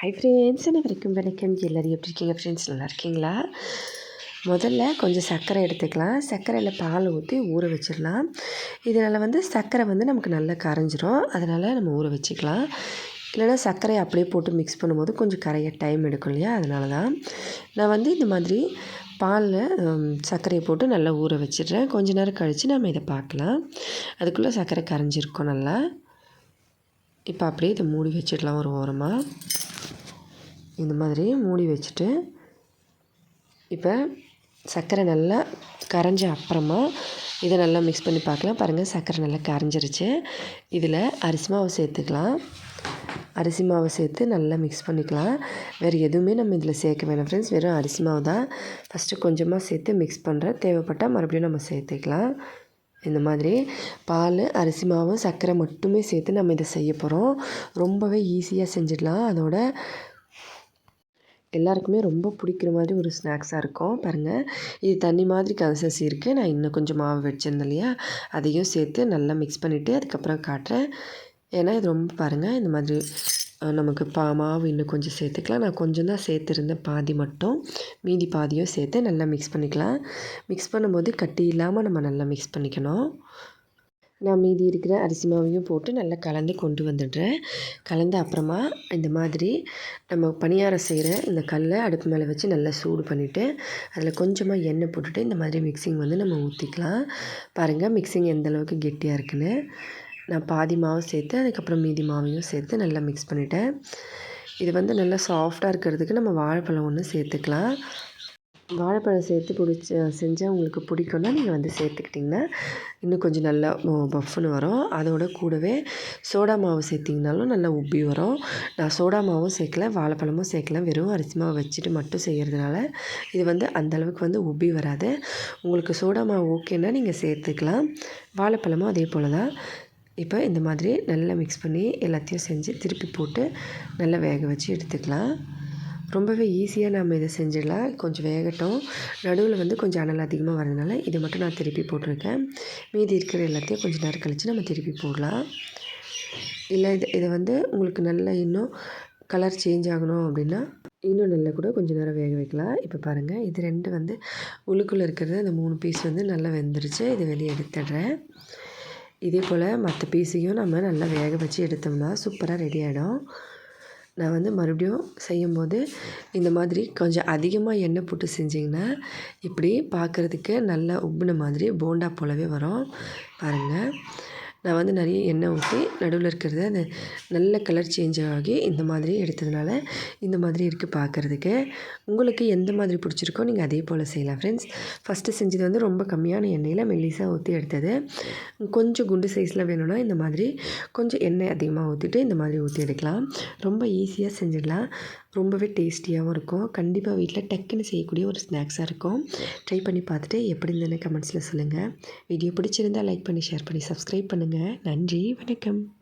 Hi friends வரைக்கும் வணக்கம். எல்லோரும் எப்படி இருக்கீங்க ஃப்ரெண்ட்ஸ் நல்லா இருக்கீங்களா? முதல்ல கொஞ்சம் சர்க்கரை எடுத்துக்கலாம். சர்க்கரையில் பால் ஊற்றி ஊற வச்சிடலாம். இதனால் வந்து சர்க்கரை வந்து நமக்கு நல்லா கரைஞ்சிரும். அதனால் நம்ம ஊற வச்சுக்கலாம். இல்லைனா சர்க்கரையை அப்படியே போட்டு மிக்ஸ் பண்ணும்போது கொஞ்சம் கரைய டைம் எடுக்கும் இல்லையா? அதனால தான் நான் வந்து இந்த மாதிரி பாலில் சர்க்கரையை போட்டு நல்லா ஊற வச்சிடுறேன். கொஞ்ச நேரம் கழித்து நம்ம இதை பார்க்கலாம். அதுக்குள்ளே சர்க்கரை கரைஞ்சிருக்கும் நல்லா. இப்போ அப்படியே இதை மூடி வச்சிடலாம் ஒரு ஓரமாக இந்த மாதிரி மூடி வச்சுட்டு இப்போ சர்க்கரை நல்லா கரைஞ்ச அப்புறமா இதை நல்லா மிக்ஸ் பண்ணி பார்க்கலாம். பாருங்கள் சர்க்கரை நல்லா கரைஞ்சிருச்சு. இதில் அரிசி மாவு சேர்த்துக்கலாம். அரிசி மாவை சேர்த்து நல்லா மிக்ஸ் பண்ணிக்கலாம். வேறு எதுவுமே நம்ம இதில் சேர்க்க வேணாம் ஃப்ரெண்ட்ஸ் வெறும் அரிசி மாவு தான். ஃபஸ்ட்டு கொஞ்சமாக சேர்த்து மிக்ஸ் பண்ணுறேன் தேவைப்பட்டால் மறுபடியும் நம்ம சேர்த்துக்கலாம். இந்த மாதிரி பால் அரிசி மாவு சர்க்கரை மட்டுமே சேர்த்து நம்ம இதை செய்ய போகிறோம். ரொம்பவே ஈஸியாக செஞ்சிடலாம். அதோட எல்லாருக்குமே ரொம்ப பிடிக்கிற மாதிரி ஒரு ஸ்நாக்ஸாக இருக்கும். பாருங்கள் இது தண்ணி மாதிரி கன்சன்சி இருக்குது நான் இன்னும் கொஞ்சம் மாவு வச்சுருந்தேன் இல்லையா? அதையும் சேர்த்து நல்லா மிக்ஸ் பண்ணிவிட்டு அதுக்கப்புறம் காட்டுறேன். ஏன்னா இது ரொம்ப பாருங்கள் இந்த மாதிரி நமக்கு பா மாவு இன்னும் கொஞ்சம் சேர்த்துக்கலாம். நான் கொஞ்சம் தான் சேர்த்துருந்தேன் பாதி மட்டும். மீதி பாதியும் சேர்த்து நல்லா மிக்ஸ் பண்ணிக்கலாம். மிக்ஸ் பண்ணும்போது கட்டி இல்லாமல் நம்ம நல்லா மிக்ஸ் பண்ணிக்கணும். நான் மீதி இருக்கிற அரிசி மாவையும் போட்டு நல்லா கலந்து கொண்டு வந்துடுறேன். கலந்த அப்புறமா இந்த மாதிரி நம்ம பணியாரம் செய்கிற இந்த கல்லை அடுப்பு மேலே வச்சு நல்லா சூடு பண்ணிவிட்டு அதில் கொஞ்சமாக எண்ணெய் போட்டுட்டு இந்த மாதிரி மிக்சிங் வந்து நம்ம ஊற்றிக்கலாம். பாருங்கள் மிக்சிங் எந்த அளவுக்கு கெட்டியாக இருக்குன்னு. நான் பாதி மாவு சேர்த்து அதுக்கப்புறம் மீதி மாவையும் சேர்த்து நல்லா மிக்ஸ் பண்ணிவிட்டேன் இது வந்து நல்லா சாஃப்டாக இருக்கிறதுக்கு நம்ம வாழைப்பழம் ஒன்று சேர்த்துக்கலாம். வாழைப்பழம் சேர்த்து பிடிச்ச செஞ்சால் உங்களுக்கு பிடிக்கும்னா நீங்கள் வந்து சேர்த்துக்கிட்டிங்கன்னா இன்னும் கொஞ்சம் நல்லா பஃப்னு வரும். அதோட கூடவே சோடா மாவு சேர்த்திங்கனாலும் நல்லா உப்பி வரும். நான் சோடா மாவும் சேர்க்கல வாழைப்பழமும் சேர்க்கல. வெறும் அரிசி மாவு வச்சுட்டு மட்டும் செய்கிறதுனால இது வந்து அந்தளவுக்கு வந்து உப்பி வராது. உங்களுக்கு சோடா மாவு ஓகேன்னா நீங்கள் சேர்த்துக்கலாம். வாழைப்பழமும் அதே போல் தான். இப்போ இந்த மாதிரி நல்லா மிக்ஸ் பண்ணி எல்லாத்தையும் செஞ்சு திருப்பி போட்டு நல்லா வேக வச்சு எடுத்துக்கலாம். ரொம்பவே ஈஸியாக நம்ம இதை செஞ்சிடலாம். கொஞ்சம் வேகட்டும். நடுவில் வந்து கொஞ்சம் அனல் அதிகமாக வரதுனால இதை மட்டும் நான் திருப்பி போட்டிருக்கேன். மீதி இருக்கிற எல்லாத்தையும் கொஞ்சம் நேரம் கழித்து நம்ம திருப்பி போடலாம். இல்லை இது இதை வந்து உங்களுக்கு நல்லா இன்னும் கலர் சேஞ்ச் ஆகணும் அப்படின்னா இன்னும் நல்லா கூட கொஞ்சம் நேரம் வேக வைக்கலாம். இப்போ பாருங்கள் இது ரெண்டு வந்து உள்ளுக்குள்ளே இருக்கிறது. அந்த மூணு பீஸ் வந்து நல்லா வெந்துருச்சு. இதை வெளியே எடுத்துடுறேன். இதே போல் மற்ற பீஸையும் நம்ம நல்லா வேக வச்சு எடுத்தோம்னா சூப்பராக ரெடி ஆகிடும் நான் வந்து மறுபடியும் செய்யும்போது இந்த மாதிரி கொஞ்சம் அதிகமாக எண்ணெய் போட்டு செஞ்சிங்கன்னா இப்படி பார்க்குறதுக்கு நல்லா உப்புன மாதிரி போண்டா போலவே வரும். பாருங்கள் நான் வந்து நிறைய எண்ணெய் ஊற்றி நடுவில் இருக்கிறத அந்த நல்ல கலர் சேஞ்ச் ஆகி இந்த மாதிரி எடுத்ததுனால இந்த மாதிரி இருக்குது பார்க்குறதுக்கு உங்களுக்கு எந்த மாதிரி பிடிச்சிருக்கோ நீங்கள் அதே போல் செய்யலாம் ஃப்ரெண்ட்ஸ் ஃபஸ்ட்டு செஞ்சது வந்து ரொம்ப கம்மியான எண்ணெயில் மெல்லிஸாக ஊற்றி எடுத்தது. கொஞ்சம் குண்டு சைஸில் வேணும்னா இந்த மாதிரி கொஞ்சம் எண்ணெய் அதிகமாக ஊற்றிட்டு இந்த மாதிரி ஊற்றி எடுக்கலாம். ரொம்ப ஈஸியாக செஞ்சிடலாம். ரொம்பவே டேஸ்டியாகவும் இருக்கும். கண்டிப்பாக வீட்டில் டக்குன்னு செய்யக்கூடிய ஒரு ஸ்நாக்ஸாக இருக்கும். ட்ரை பண்ணி பார்த்துட்டு எப்படி இருந்ததுன்னு கமெண்ட்ஸில் சொல்லுங்கள் வீடியோ பிடிச்சிருந்தால் லைக் பண்ணி ஷேர் பண்ணி சப்ஸ்கிரைப் பண்ணுங்கள் நன்றி வணக்கம்.